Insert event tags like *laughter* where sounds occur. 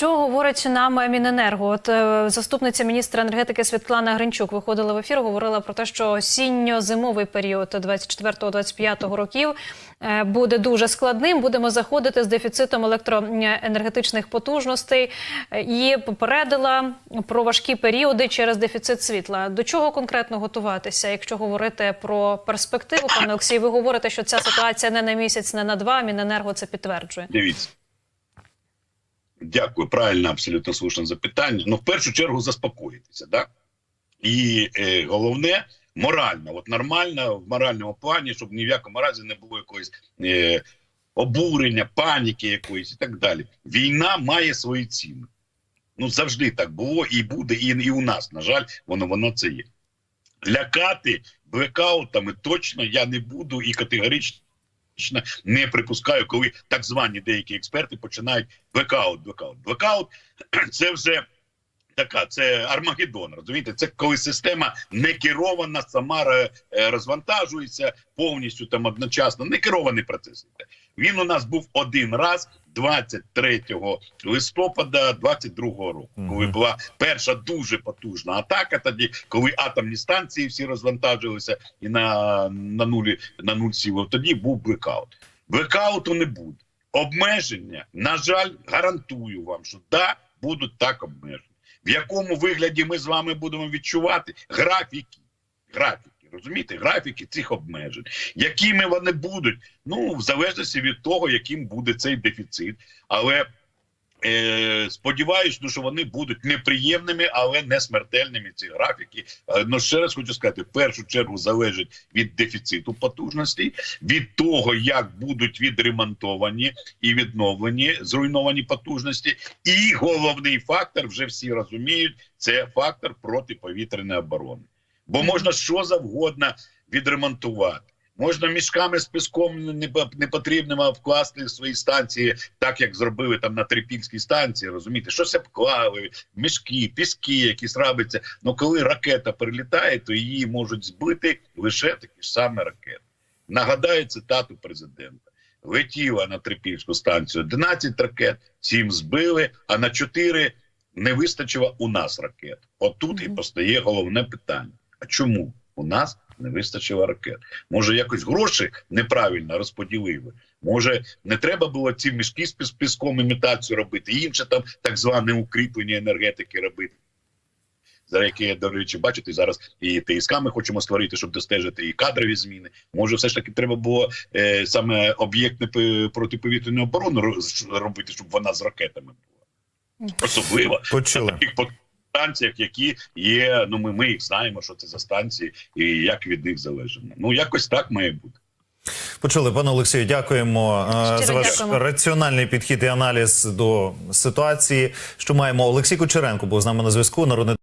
Що говорить нам Міненерго? От е, заступниця міністра енергетики Світлана Гринчук виходила в ефір, говорила про те, що осінньо-зимовий період 24-25 років е, буде дуже складним. Будемо заходити з дефіцитом електроенергетичних потужностей Е, і попередила про важкі періоди через дефіцит світла. До чого конкретно готуватися, якщо говорити про перспективу, пане Олексій, ви говорите, що ця ситуація не на місяць, не на два. Міненерго це підтверджує. Дивіться. Дякую, правильно, абсолютно слушне запитання. Ну, в першу чергу, заспокоїтися, да? І е, головне, морально, от нормально, в моральному плані, щоб ні в якому разі не було якоїсь е, обурення, паніки якоїсь і так далі. Війна має свої ціни. Ну, завжди так було і буде, і, і у нас, на жаль, воно, воно це є. Лякати блекаутами точно я не буду і категорично не припускаю, коли так звані деякі експерти починають блекаут, блекаут. Блекаут *clears throat* це вже така, це Армагеддон, розумієте? Це коли система не керована, сама е, розвантажується повністю там одночасно. Не керований процес. Він у нас був один раз 23 листопада 22 року, коли була перша дуже потужна атака. Тоді, коли атомні станції всі розвантажилися і на, на нулі на нуль сіло, тоді був блекаут. Блекауту не буде. Обмеження, на жаль, гарантую вам, що да, будуть так обмежені. В якому вигляді ми з вами будемо відчувати графіки, графіки, розумієте, графіки цих обмежень. Якими вони будуть? Ну, в залежності від того, яким буде цей дефіцит. Але сподіваюсь, ну, що вони будуть неприємними, але не смертельними. Ці графіки. Е, ну ще раз хочу сказати: в першу чергу залежить від дефіциту потужностей, від того, як будуть відремонтовані і відновлені зруйновані потужності. І головний фактор, вже всі розуміють, це фактор протиповітряної оборони. Бо можна що завгодно відремонтувати. Можна мішками з піском непо- непотрібними вкласти свої станції, так як зробили там на Трипільській станції. Розумієте, щось обклали, мішки, піски, якісь робиться. Ну коли ракета прилітає, то її можуть збити лише такі ж самі ракети. Нагадаю цитату президента: летіла на Трипільську станцію 11 ракет, 7 збили, а на 4 не вистачило у нас ракет. Отут і постає головне питання: а чому у нас не вистачило ракет? Може, якось гроші неправильно розподілили? Може, не треба було ці мішки з піс- піском імітацію робити, і інше там так зване укріплення енергетики робити. За яке, до речі, бачите, зараз і ТСК ми хочемо створити, щоб достежити і кадрові зміни. Може, все ж таки треба було е, саме об'єктне протиповітряну оборону робити, щоб вона з ракетами була. Особливо Почули. таких станціях, які є. Ну ми, ми їх знаємо, що це за станції, і як від них залежимо. Ну якось так має бути. Почули, пане Олексію, дякуємо е, Щиро за ваш дякуємо. раціональний підхід і аналіз до ситуації, що маємо. Олексій Кучеренко був з нами на зв'язку. Народний